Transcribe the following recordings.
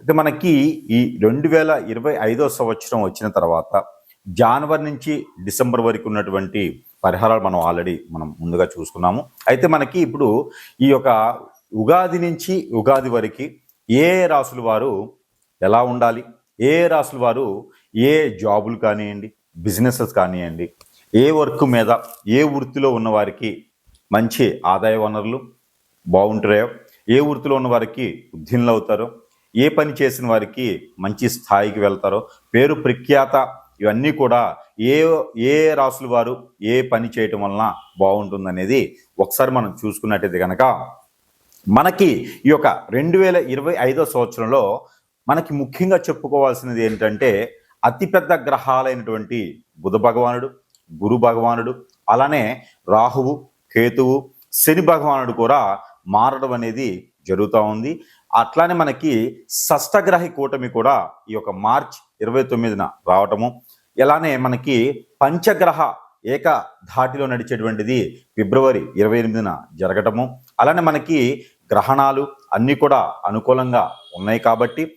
అయితే మనకి ఈ రెండు వేల ఇరవై ఐదో సంవత్సరం వచ్చిన తర్వాత జనవరి నుంచి డిసెంబర్ వరకు ఉన్నటువంటి పరిహారాలు మనం ఆల్రెడీ మనం ముందుగా చూసుకున్నాము. అయితే మనకి ఇప్పుడు ఈ యొక్క ఉగాది నుంచి ఉగాది వరకు ఏ రాసుల వారు ఎలా ఉండాలి? ఏ రాసుల వారు ఏ జాబులు కానివ్వండి బిజినెసెస్ కానివ్వండి ఏ వర్క్ మీద ఏ వృత్తిలో ఉన్న వారికి మంచి ఆదాయ వనరులు బాగుంటాయో ఏ వృత్తిలో ఉన్న వారికి ఉద్యనులు అవుతారో ఏ పని చేసిన వారికి మంచి స్థాయికి వెళ్తారో పేరు ప్రఖ్యాత ఇవన్నీ కూడా ఏ ఏ రాసుల వారు ఏ పని చేయటం వలన బాగుంటుందనేది ఒకసారి మనం చూసుకున్నట్టయితే కనుక మనకి ఈ యొక్క రెండు వేల ఇరవై ఐదో సంవత్సరంలో మనకి ముఖ్యంగా చెప్పుకోవాల్సినది ఏంటంటే అతిపెద్ద గ్రహాలైనటువంటి బుధ భగవానుడు గురు భగవానుడు అలానే రాహువు కేతువు శని భగవానుడు కూడా మారడం అనేది జరుగుతూ ఉంది. అట్లానే మనకి షష్టగ్రహి కూటమి కూడా ఈ యొక్క మార్చ్ ఇరవై తొమ్మిదిన రావటము. ఇలానే మనకి పంచగ్రహ ఏక ధాటిలో నడిచేటువంటిది ఫిబ్రవరి ఇరవై ఎనిమిదిన జరగటము. అలానే మనకి గ్రహణాలు అన్నీ కూడా అనుకూలంగా ఉన్నాయి కాబట్టి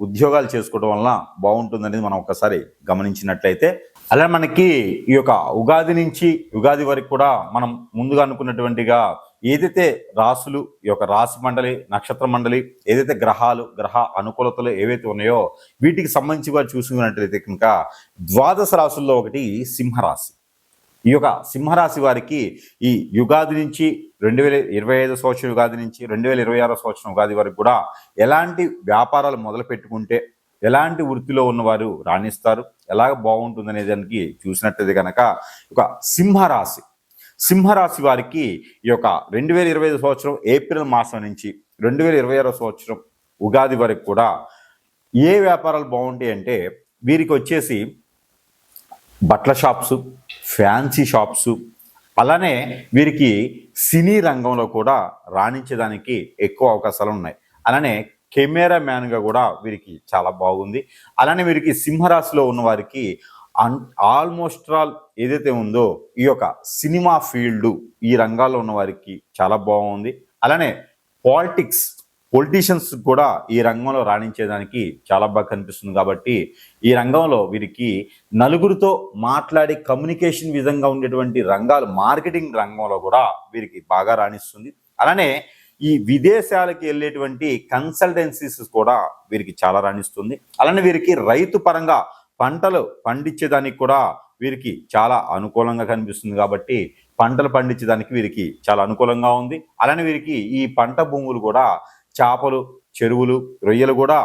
ఉద్యోగాలు చేసుకోవడం వలన బాగుంటుందనేది మనం ఒకసారి గమనించినట్లయితే అలా మనకి ఈ యొక్క ఉగాది నుంచి ఉగాది వరకు కూడా మనం ముందుగా అనుకున్నటువంటిగా ఏదైతే రాసులు ఈ యొక్క రాశి మండలి నక్షత్ర మండలి ఏదైతే గ్రహాలు గ్రహ అనుకూలతలు ఏవైతే ఉన్నాయో వీటికి సంబంధించి వారు చూసుకున్నట్లయితే కనుక ద్వాదశ రాసుల్లో ఒకటి సింహరాశి. ఈ యొక్క సింహరాశి వారికి ఈ యుగాది నుంచి రెండు వేల ఇరవై ఐదు సంవత్సరం యుగాది నుంచి రెండు వేల ఇరవై ఆరో సంవత్సరం ఉగాది వరకు కూడా ఎలాంటి వ్యాపారాలు మొదలు పెట్టుకుంటే ఎలాంటి వృత్తిలో ఉన్నవారు రాణిస్తారు ఎలాగ బాగుంటుందనే దానికి చూసినట్టయితే కనుక ఒక సింహరాశి. సింహరాశి వారికి ఈ యొక్క రెండు వేల ఇరవై ఐదు సంవత్సరం ఏప్రిల్ మాసం నుంచి రెండు వేల ఇరవై ఆరో సంవత్సరం ఉగాది వరకు కూడా ఏ వ్యాపారాలు బాగుంటాయి అంటే వీరికి వచ్చేసి బట్టల షాప్స్ ఫ్యాన్సీ షాప్స్. అలానే వీరికి సినీ రంగంలో కూడా రాణించడానికి ఎక్కువ అవకాశాలు ఉన్నాయి. అలానే కెమెరా మ్యాన్గా కూడా వీరికి చాలా బాగుంది. అలానే వీరికి సింహరాశిలో ఉన్న వారికి అన్ ఆల్మోస్ట్ ఆల్ ఏదైతే ఉందో ఈ యొక్క సినిమా ఫీల్డ్ ఈ రంగాల్లో ఉన్న వారికి చాలా బాగుంది. అలానే పాలిటిక్స్ పొలిటీషియన్స్ కూడా ఈ రంగంలో రాణించేదానికి చాలా బాగా కనిపిస్తుంది కాబట్టి ఈ రంగంలో వీరికి నలుగురితో మాట్లాడి కమ్యూనికేషన్ విధంగా ఉండేటువంటి రంగాలు మార్కెటింగ్ రంగంలో కూడా వీరికి బాగా రాణిస్తుంది. అలానే ఈ విదేశాలకు వెళ్ళేటువంటి కన్సల్టెన్సీస్ కూడా వీరికి చాలా రాణిస్తుంది. అలానే వీరికి రైతు పరంగా పంటలు పండించేదానికి కూడా వీరికి చాలా అనుకూలంగా కనిపిస్తుంది కాబట్టి పంటలు పండించేదానికి వీరికి చాలా అనుకూలంగా ఉంది. అలానే వీరికి ఈ పంట భూములు కూడా చేపలు చెరువులు రొయ్యలు కూడా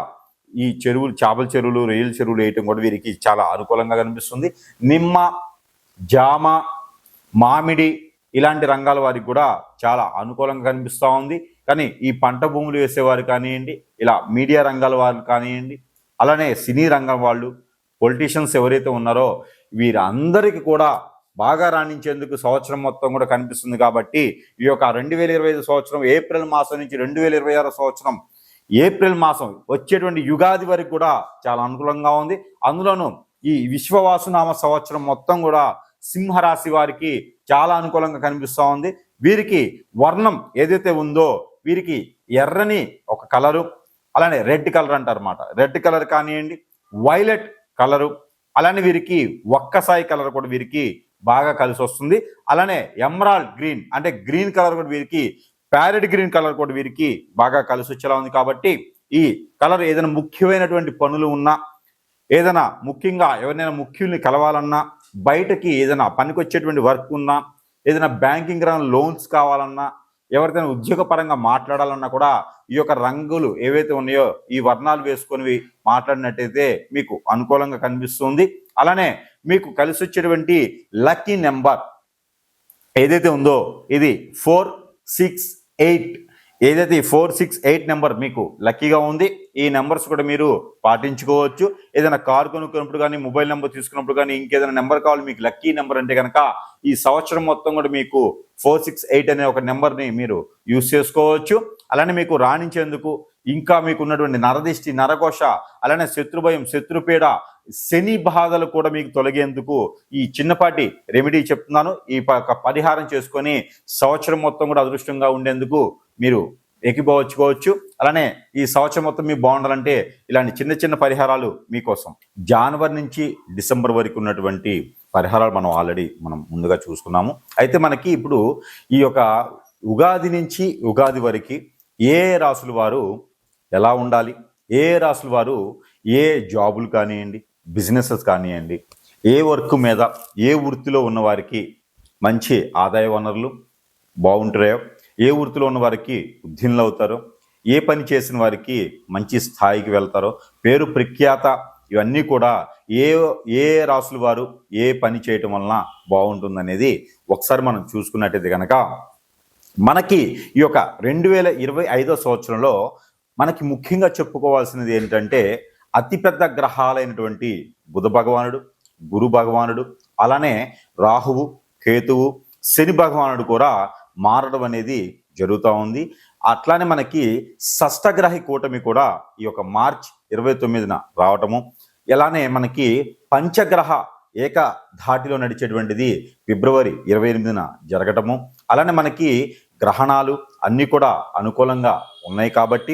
ఈ చెరువులు చేపల చెరువులు రొయ్యల చెరువులు వేయటం కూడా వీరికి చాలా అనుకూలంగా కనిపిస్తుంది. నిమ్మ జామ మామిడి ఇలాంటి రంగాల వారికి కూడా చాలా అనుకూలంగా కనిపిస్తూ ఉంది. కానీ ఈ పంట భూములు వేసేవారు కానివ్వండి ఇలా మీడియా రంగాల వారు కానివ్వండి అలానే సినీ రంగం వాళ్ళు పొలిటీషియన్స్ ఎవరైతే ఉన్నారో వీరందరికీ కూడా బాగా రాణించేందుకు సంవత్సరం మొత్తం కూడా కనిపిస్తుంది కాబట్టి ఈ యొక్క రెండు వేల ఇరవై ఐదు సంవత్సరం ఏప్రిల్ మాసం నుంచి రెండు వేల ఇరవై ఆరు సంవత్సరం ఏప్రిల్ మాసం వచ్చేటువంటి యుగాది వరకు కూడా చాలా అనుకూలంగా ఉంది. అందులోనూ ఈ విశ్వవాసునామ సంవత్సరం మొత్తం కూడా సింహరాశి వారికి చాలా అనుకూలంగా కనిపిస్తూ ఉంది. వీరికి వర్ణం ఏదైతే ఉందో వీరికి ఎర్రని ఒక కలరు అలానే రెడ్ కలర్ అంటారన్నమాట. రెడ్ కలర్ కానివ్వండి వైలెట్ కలరు అలానే వీరికి ఒక్కసాయి కలర్ కూడా వీరికి బాగా కలిసి వస్తుంది. అలానే ఎమరాల్డ్ గ్రీన్ అంటే గ్రీన్ కలర్ కూడా వీరికి ప్యారెట్ గ్రీన్ కలర్ కూడా వీరికి బాగా కలిసి వచ్చేలా ఉంది కాబట్టి ఈ కలర్ ఏదైనా ముఖ్యమైనటువంటి పనులు ఉన్నా ఏదైనా ముఖ్యంగా ఎవరినైనా ముఖ్యుల్ని కలవాలన్నా బయటకి ఏదైనా పనికొచ్చేటువంటి వర్క్ ఉన్నా ఏదైనా బ్యాంకింగ్ రంగ లోన్స్ కావాలన్నా ఎవరిదైనా ఉద్యోగపరంగా మాట్లాడాలన్నా కూడా ఈ యొక్క రంగులు ఏవైతే ఉన్నాయో ఈ వర్ణాలు వేసుకొని మాట్లాడినట్టయితే మీకు అనుకూలంగా కనిపిస్తుంది. అలానే మీకు కలిసి వచ్చేటువంటి లక్కీ నెంబర్ ఏదైతే ఉందో ఇది ఫోర్ సిక్స్ ఎయిట్ ఏదైతే ఫోర్ సిక్స్ ఎయిట్ నెంబర్ మీకు లక్కీగా ఉంది ఈ నెంబర్స్ కూడా మీరు పాటించుకోవచ్చు. ఏదైనా కార్ కొనుక్కున్నప్పుడు కానీ మొబైల్ నెంబర్ తీసుకున్నప్పుడు కానీ ఇంకేదైనా నెంబర్ కావాలి మీకు లక్కీ నెంబర్ అంటే కనుక ఈ సంవత్సరం మొత్తం కూడా మీకు ఫోర్ సిక్స్ ఎయిట్ అనే ఒక నెంబర్ని మీరు యూస్ చేసుకోవచ్చు. అలానే మీకు రాణించేందుకు ఇంకా మీకు ఉన్నటువంటి నరదిష్టి నరఘోష అలానే శత్రుభయం శత్రుపీడ శని బాధలు కూడా మీకు తొలగేందుకు ఈ చిన్నపాటి రెమెడీ చెప్తున్నాను. ఈ పరిహారం చేసుకొని సంవత్సరం మొత్తం కూడా అదృష్టంగా ఉండేందుకు మీరు ఎక్కిపోవచ్చుకోవచ్చు అలానే ఈ సంవత్సరం మొత్తం మీకు బాగుండాలంటే ఇలాంటి చిన్న చిన్న పరిహారాలు మీకోసం. జనవరి నుంచి డిసెంబర్ వరకు ఉన్నటువంటి పరిహారాలు మనం ఆల్రెడీ మనం ముందుగా చూసుకున్నాము. అయితే మనకి ఇప్పుడు ఈ యొక్క ఉగాది నుంచి ఉగాది వరకు ఏ రాసుల వారు ఎలా ఉండాలి? ఏ రాసుల వారు ఏ జాబులు కానివ్వండి బిజినెసెస్ కానివ్వండి ఏ వర్క్ మీద ఏ వృత్తిలో ఉన్నవారికి మంచి ఆదాయ వనరులు బాగుంటాయో ఏ వృత్తిలో ఉన్న వారికి ఉద్యనులు అవుతారో ఏ పని చేసిన వారికి మంచి స్థాయికి వెళ్తారో పేరు ప్రఖ్యాత ఇవన్నీ కూడా ఏ ఏ రాసుల వారు ఏ పని చేయటం వలన బాగుంటుందనేది ఒకసారి మనం చూసుకున్నట్టయితే కనుక మనకి ఈ యొక్క రెండు వేల ఇరవై ఐదో సంవత్సరంలో మనకి ముఖ్యంగా చెప్పుకోవాల్సినది ఏంటంటే అతిపెద్ద గ్రహాలైనటువంటి బుధ భగవానుడు గురు భగవానుడు అలానే రాహువు కేతువు శని భగవానుడు కూడా మారడం అనేది జరుగుతూ ఉంది. అట్లానే మనకి షష్టగ్రహి కూటమి కూడా ఈ యొక్క మార్చ్ ఇరవై తొమ్మిదిన రావటము. ఇలానే మనకి పంచగ్రహ ఏక ధాటిలో నడిచేటువంటిది ఫిబ్రవరి ఇరవై ఎనిమిదిన జరగటము. అలానే మనకి గ్రహణాలు అన్నీ కూడా అనుకూలంగా ఉన్నాయి కాబట్టి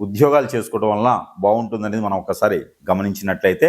ఉద్యోగాలు చేసుకోవడం వలన బాగుంటుందనేది మనం ఒకసారి గమనించినట్లయితే